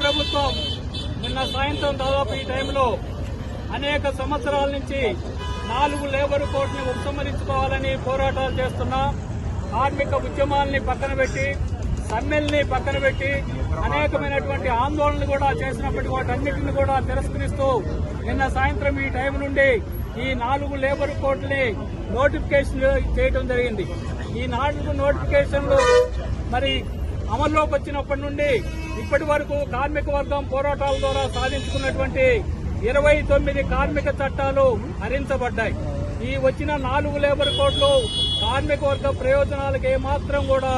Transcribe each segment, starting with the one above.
ప్రభుత్వం నిన్న సాయంత్రం దాదాపు ఈ టైంలో అనేక సంవత్సరాల నుంచి నాలుగు లేబర్ కోడ్ని ఉపసంహరించుకోవాలని పోరాటాలు చేస్తున్న కార్మిక ఉద్యమాల్ని పక్కన పెట్టి సమ్మెల్ని పక్కన పెట్టి అనేకమైనటువంటి ఆందోళనలు కూడా చేసినప్పటికీ వాటన్నిటిని కూడా తిరస్కరిస్తూ నిన్న సాయంత్రం ఈ టైం నుండి ఈ నాలుగు లేబర్ కోడ్ని నోటిఫికేషన్ చేయడం జరిగింది. ఈ నాలుగు నోటిఫికేషన్లు మరి అమల్లోకి వచ్చినప్పటి నుండి ఇప్పటి వరకు కార్మిక వర్గం పోరాటాల ద్వారా సాధించుకున్నటువంటి ఇరవై తొమ్మిది కార్మిక చట్టాలు హరించబడ్డాయి ఈ వచ్చిన నాలుగు లేబర్ కోడ్లు కార్మిక వర్గ ప్రయోజనాలకు ఏమాత్రం కూడా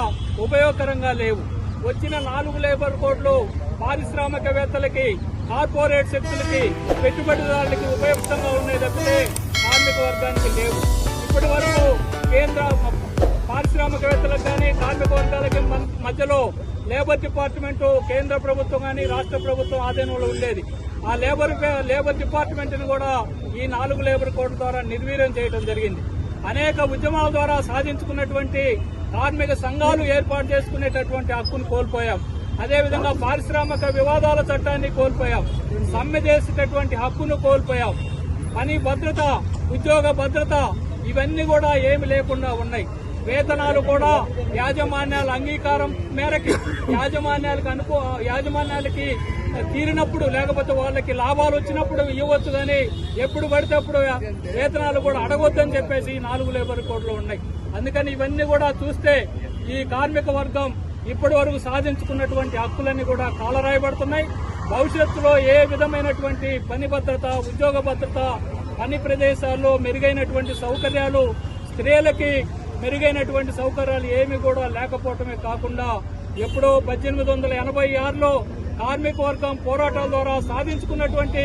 ఉపయోగకరంగా లేవు. వచ్చిన నాలుగు లేబర్ కోడ్లు పారిశ్రామికవేత్తలకి కార్పొరేట్ శక్తులకి పెట్టుబడిదారులకి ఉపయుక్తంగా ఉన్నాయి తప్పితే కార్మిక వర్గానికి లేవు. ఇప్పటి వరకు కేంద్ర పారిశ్రామికవేత్తలకు కానీ కార్మిక వర్గాలకి మధ్యలో లేబర్ డిపార్ట్మెంట్ కేంద్ర ప్రభుత్వం కానీ రాష్ట్ర ప్రభుత్వం ఆధీనంలో ఉండేది. ఆ లేబర్ లేబర్ డిపార్ట్మెంట్ని కూడా ఈ నాలుగు లేబర్ కోడ్ ద్వారా నిర్వీర్యం చేయడం జరిగింది. అనేక ఉద్యమాల ద్వారా సాధించుకున్నటువంటి కార్మిక సంఘాలు ఏర్పాటు చేసుకునేటటువంటి హక్కును కోల్పోయాం. అదేవిధంగా పారిశ్రామిక వివాదాల చట్టాన్ని కోల్పోయాం. సమ్మె చేసేటటువంటి హక్కును కోల్పోయాం. పని భద్రత ఉద్యోగ భద్రత ఇవన్నీ కూడా ఏమి లేకుండా ఉన్నాయి. వేతనాలు కూడా యాజమాన్యాల అంగీకారం మేరకి. యాజమాన్యాలకు అనుకో యాజమాన్యాలకి తీరినప్పుడు లేకపోతే వాళ్ళకి లాభాలు వచ్చినప్పుడు ఇవ్వచ్చు కానీ ఎప్పుడు పడితే అప్పుడు వేతనాలు కూడా అడగొద్దని చెప్పేసి నాలుగు లేబర్ కోడ్లు ఉన్నాయి. అందుకని ఇవన్నీ కూడా చూస్తే ఈ కార్మిక వర్గం ఇప్పటి వరకు సాధించుకున్నటువంటి హక్కులన్నీ కూడా కాలరాయబడుతున్నాయి. భవిష్యత్తులో ఏ విధమైనటువంటి పని భద్రత ఉద్యోగ భద్రత పని ప్రదేశాల్లో మెరుగైనటువంటి సౌకర్యాలు స్త్రీలకి మెరుగైనటువంటి సౌకర్యాలు ఏమి కూడా లేకపోవటమే కాకుండా ఎప్పుడో పద్దెనిమిది వందల ఎనభై ఆరులో కార్మిక వర్గం పోరాటాల ద్వారా సాధించుకున్నటువంటి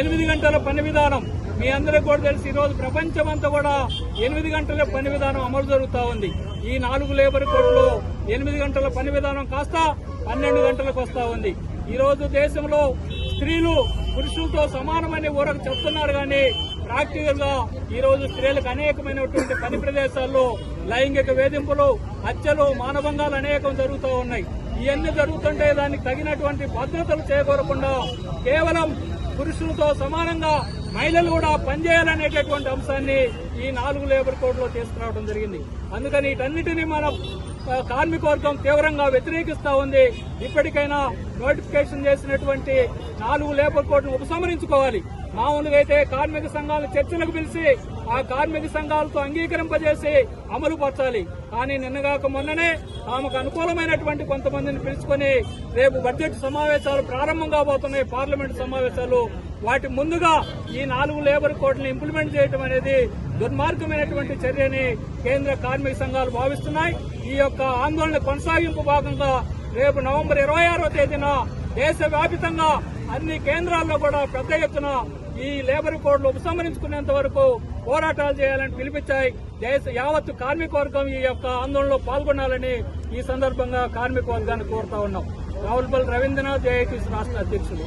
ఎనిమిది గంటల పని విధానం. మీ అందరికీ కూడా తెలిసి ఈరోజు ప్రపంచమంతా కూడా ఎనిమిది గంటల పని విధానం అమలు జరుగుతా ఉంది. ఈ నాలుగు లేబర్ కోడ్లు ఎనిమిది గంటల పని విధానం కాస్త పన్నెండు గంటలకు వస్తూ ఉంది. ఈరోజు దేశంలో స్త్రీలు పురుషులతో సమానమని ఊరకు చెప్తున్నారు కానీ ప్రాక్టికల్గా ఈ రోజు స్త్రీలకు అనేకమైనటువంటి పని ప్రదేశాల్లో లైంగిక వేధింపులు హత్యలు మానభంగాలు అనేకం జరుగుతూ ఉన్నాయి. ఇవన్నీ జరుగుతుంటే దానికి తగినటువంటి భద్రతలు చేకూరకుండా కేవలం పురుషులతో సమానంగా మహిళలు కూడా పనిచేయాలనేటటువంటి అంశాన్ని ఈ నాలుగు లేబర్ కోడ్లో తీసుకురావడం జరిగింది. అందుకని వీటన్నిటిని మనం ఆ, కార్మిక వర్గం తీవ్రంగా వ్యతిరేకిస్తా ఉంది. ఇప్పటికైనా నోటిఫికేషన్ చేసినటువంటి నాలుగు లేబర్ కోడ్ను ఉపసంహరించుకోవాలి. మామూలుగా అయితే కార్మిక సంఘాల చర్చలకు పిలిచి ఆ కార్మిక సంఘాలతో అంగీకరింపజేసి అమలు పరచాలి. కానీ నిన్నగాక మొన్ననే ఆమెకు అనుకూలమైనటువంటి కొంతమందిని పిలుచుకొని రేపు బడ్జెట్ సమావేశాలు ప్రారంభం కాబోతున్నాయి. పార్లమెంట్ సమావేశాలు. వాటి ముందుగా ఈ నాలుగు లేబర్ కోడ్ని ఇంప్లిమెంట్ చేయడం అనేది దుర్మార్గమైనటువంటి చర్యని కేంద్ర కార్మిక సంఘాలు భావిస్తున్నాయి. ఈ యొక్క ఆందోళన కొనసాగింపు భాగంగా రేపు నవంబర్ ఇరవై ఆరో తేదీన దేశవ్యాపితంగా అన్ని కేంద్రాల్లో కూడా పెద్ద ఎత్తున ఈ లేబర్ కోడ్లు ఉపసంహరించుకునేంత వరకు పోరాటాలు చేయాలని పిలిపించాయి. దేశ యావత్తు కార్మిక వర్గం ఈ యొక్క ఆందోళనలో పాల్గొనాలని ఈ సందర్భంగా కార్మిక వర్గాన్ని కోరుతా ఉన్నాం. రావులపల్లి రవీంద్రనాథ్ జేఐటీసీ రాష్ట్ర అధ్యక్షులు.